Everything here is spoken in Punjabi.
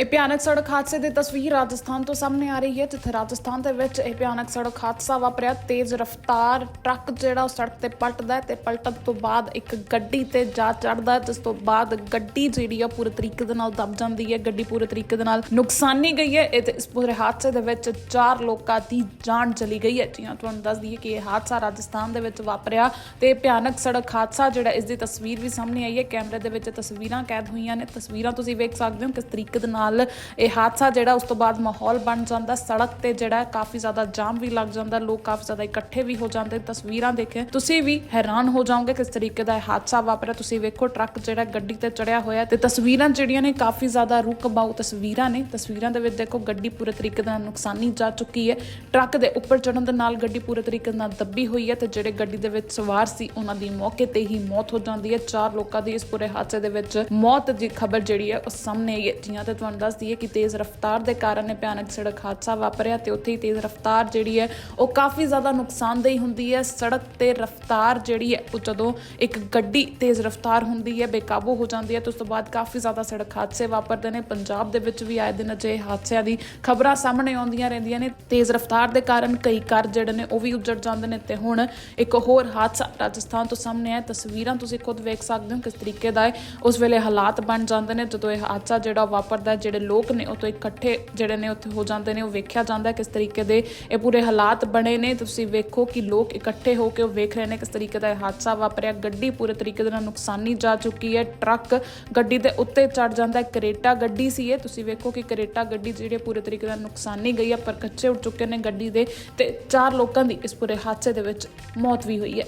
ਇਹ ਭਿਆਨਕ ਸੜਕ ਹਾਦਸੇ ਦੀ ਤਸਵੀਰ ਰਾਜਸਥਾਨ ਤੋਂ ਸਾਹਮਣੇ ਆ ਰਹੀ ਹੈ, ਜਿੱਥੇ ਰਾਜਸਥਾਨ ਦੇ ਵਿੱਚ ਇਹ ਭਿਆਨਕ ਸੜਕ ਹਾਦਸਾ ਵਾਪਰਿਆ। ਤੇਜ਼ ਰਫ਼ਤਾਰ ਟਰੱਕ ਜਿਹੜਾ ਉਹ ਸੜਕ ਤੇ ਪਲਟਦਾ ਹੈ ਤੇ ਪਲਟਣ ਤੋਂ ਬਾਅਦ ਇੱਕ ਗੱਡੀ ਤੇ ਜਾ ਚੜਦਾ ਜਿਸ ਤੋਂ ਬਾਅਦ ਗੱਡੀ ਜਿਹੜੀ ਆ ਪੂਰੇ ਤਰੀਕੇ ਦੇ ਨਾਲ ਦਬ ਜਾਂਦੀ ਹੈ। ਗੱਡੀ ਪੂਰੇ ਤਰੀਕੇ ਦੇ ਨਾਲ ਨੁਕਸਾਨੀ ਗਈ ਹੈ। ਇਹ ਤੇ ਇਸ ਪੂਰੇ ਹਾਦਸੇ ਦੇ ਵਿੱਚ ਚਾਰ ਲੋਕਾਂ ਦੀ ਜਾਨ ਚਲੀ ਗਈ ਹੈ। ਜੀ ਹਾਂ, ਤੁਹਾਨੂੰ ਦੱਸ ਦਈਏ ਕਿ ਇਹ ਹਾਦਸਾ ਰਾਜਸਥਾਨ ਦੇ ਵਿੱਚ ਵਾਪਰਿਆ ਤੇ ਭਿਆਨਕ ਸੜਕ ਹਾਦਸਾ ਜਿਹੜਾ ਇਸ ਦੀ ਤਸਵੀਰ ਵੀ ਸਾਹਮਣੇ ਆਈ ਹੈ। ਕੈਮਰੇ ਦੇ ਵਿੱਚ ਤਸਵੀਰਾਂ ਕੈਦ ਹੋਈਆਂ ਨੇ। ਤਸਵੀਰਾਂ ਤੁਸੀਂ ਵੇਖ ਸਕਦੇ ਹੋ ਕਿਸ ਤਰੀਕੇ ਦੇ ਨਾਲ ਇਹ ਹਾਦਸਾ ਜਿਹੜਾ ਉਸ ਤੋਂ ਬਾਅਦ ਮਾਹੌਲ ਬਣ ਜਾਂਦਾ, ਸੜਕ ਤੇ ਜਿਹੜਾ ਕਾਫੀ ਜ਼ਿਆਦਾ ਜਾਮ ਵੀ ਲੱਗ ਜਾਂਦਾ, ਲੋਕ ਕਾਫੀ ਜ਼ਿਆਦਾ ਇਕੱਠੇ ਵੀ ਹੋ ਜਾਂਦੇ, ਤਸਵੀਰਾਂ ਦੇਖੇ। ਤੁਸੀਂ ਵੀ ਹੈਰਾਨ ਹੋ ਜਾਓਗੇ ਕਿਸ ਤਰੀਕੇ ਦਾ ਇਹ ਹਾਦਸਾ ਵਾਪਰਿਆ। ਤੁਸੀਂ ਵੇਖੋ ਟਰੱਕ ਜਿਹੜਾ ਗੱਡੀ ਤੇ ਚੜਿਆ ਹੋਇਆ ਤੇ ਤਸਵੀਰਾਂ ਜਿਹੜੀਆਂ ਨੇ ਕਾਫੀ ਜ਼ਿਆਦਾ ਰੁਕਬਾਊ ਤਸਵੀਰਾਂ ਨੇ। ਤਸਵੀਰਾਂ ਦੇ ਵਿੱਚ ਦੇਖੋ ਗੱਡੀ ਪੂਰੇ ਤਰੀਕੇ ਨਾਲ ਨੁਕਸਾਨੀ ਜਾ ਚੁੱਕੀ ਹੈ। ਟਰੱਕ ਦੇ ਉੱਪਰ ਚੜਨ ਦੇ ਨਾਲ ਗੱਡੀ ਪੂਰੇ ਤਰੀਕੇ ਨਾਲ ਦੱਬੀ ਹੋਈ ਹੈ ਤੇ ਜਿਹੜੇ ਗੱਡੀ ਦੇ ਵਿੱਚ ਸਵਾਰ ਸੀ, ਉਹਨਾਂ ਦੀ ਮੌਕੇ ਤੇ ਹੀ ਮੌਤ ਹੋ ਜਾਂਦੀ ਹੈ। ਚਾਰ ਲੋਕਾਂ ਦੀ ਇਸ ਪੂਰੇ ਹਾਦਸੇ ਦੇ ਵਿੱਚ ਮੌਤ ਦੀ ਖਬਰ ਜਿਹੜੀ ਹੈ ਉਹ ਸਾਹਮਣੇ ਆਈ ਹੈ ਜੀਆਂ ਤੇ ਤੁਹਾਨੂੰ ਦੱਸ ਦਈਏ ਕਿ ਤੇਜ਼ ਰਫ਼ਤਾਰ ਦੇ ਕਾਰਨ ਇਹ ਭਿਆਨਕ ਸੜਕ ਹਾਦਸਾ ਵਾਪਰਿਆ ਤੇ ਉੱਥੇ ਹੀ ਤੇਜ਼ ਰਫ਼ਤਾਰ ਜਿਹੜੀ ਹੈ ਉਹ ਕਾਫੀ ਜ਼ਿਆਦਾ ਨੁਕਸਾਨਦੇਹ ਹੁੰਦੀ ਹੈ। ਸੜਕ ਤੇ ਰਫ਼ਤਾਰ ਜਿਹੜੀ ਹੈ ਉਹ ਜਦੋਂ ਇੱਕ ਗੱਡੀ ਤੇਜ਼ ਰਫ਼ਤਾਰ ਹੁੰਦੀ ਹੈ ਬੇਕਾਬੂ ਹੋ ਜਾਂਦੀ ਹੈ ਤੇ ਉਸ ਤੋਂ ਬਾਅਦ ਕਾਫੀ ਜ਼ਿਆਦਾ ਸੜਕ ਹਾਦਸੇ ਵਾਪਰਦੇ ਨੇ। ਪੰਜਾਬ ਦੇ ਵਿੱਚ ਵੀ ਆਏ ਦਿਨ ਅਜਿਹੇ ਹਾਦਸਿਆਂ ਦੀ ਖਬਰਾਂ ਸਾਹਮਣੇ ਆਉਂਦੀਆਂ ਰਹਿੰਦੀਆਂ ਨੇ। ਤੇਜ਼ ਰਫ਼ਤਾਰ ਦੇ ਕਾਰਨ ਕਈ ਘਰ ਜਿਹੜੇ ਨੇ ਉਹ ਵੀ ਉੱਜੜ ਜਾਂਦੇ ਨੇ ਤੇ ਹੁਣ ਇੱਕ ਹੋਰ ਹਾਦਸਾ ਰਾਜਸਥਾਨ ਤੋਂ ਸਾਹਮਣੇ ਆਇਆ। ਤਸਵੀਰਾਂ ਤੁਸੀਂ ਖੁਦ ਵੇਖ ਸਕਦੇ ਹੋ ਕਿਸ ਤਰੀਕੇ ਦਾ ਹੈ ਉਸ ਵੇਲੇ ਹਾਲਾਤ ਬਣ ਜਾਂਦੇ ਨੇ ਜਦੋਂ ਇਹ ਹਾਦਸਾ ਜਿਹੜਾ ਵਾਪਰਦਾ ਹੈ, ਜਿਹੜੇ ਲੋਕ ਨੇ, ਉਹ ਤੋਂ ਇਕੱਠੇ ਜਿਹੜੇ ਨੇ ਉੱਥੇ ਹੋ ਜਾਂਦੇ ਨੇ, ਉਹ ਵੇਖਿਆ ਜਾਂਦਾ ਕਿਸ ਤਰੀਕੇ ਦੇ ਇਹ ਪੂਰੇ ਹਾਲਾਤ ਬਣੇ ਨੇ। ਤੁਸੀਂ ਵੇਖੋ ਕਿ ਲੋਕ ਇਕੱਠੇ ਹੋ ਕੇ ਉਹ ਵੇਖ ਰਹੇ ਨੇ ਕਿਸ ਤਰੀਕੇ ਦਾ ਇਹ ਹਾਦਸਾ ਵਾਪਰਿਆ। ਗੱਡੀ ਪੂਰੇ ਤਰੀਕੇ ਦੇ ਨਾਲ ਨੁਕਸਾਨੀ ਜਾ ਚੁੱਕੀ ਹੈ। ਟਰੱਕ ਗੱਡੀ ਦੇ ਉੱਤੇ ਚੜ ਜਾਂਦਾ ਹੈ। ਕਰੇਟਾ ਗੱਡੀ ਸੀ ਇਹ। ਤੁਸੀਂ ਵੇਖੋ ਕਿ ਕਰੇਟਾ ਗੱਡੀ ਜਿਹੜੀ ਪੂਰੇ ਤਰੀਕੇ ਨਾਲ ਨੁਕਸਾਨੀ ਗਈ ਹੈ। ਪਰ ਕੱਚੇ ਉੱਡ ਚੁੱਕੇ ਨੇ ਗੱਡੀ ਦੇ ਤੇ ਚਾਰ ਲੋਕਾਂ ਦੀ ਇਸ ਪੂਰੇ ਹਾਦਸੇ ਦੇ ਵਿੱਚ ਮੌਤ ਵੀ ਹੋਈ ਹੈ।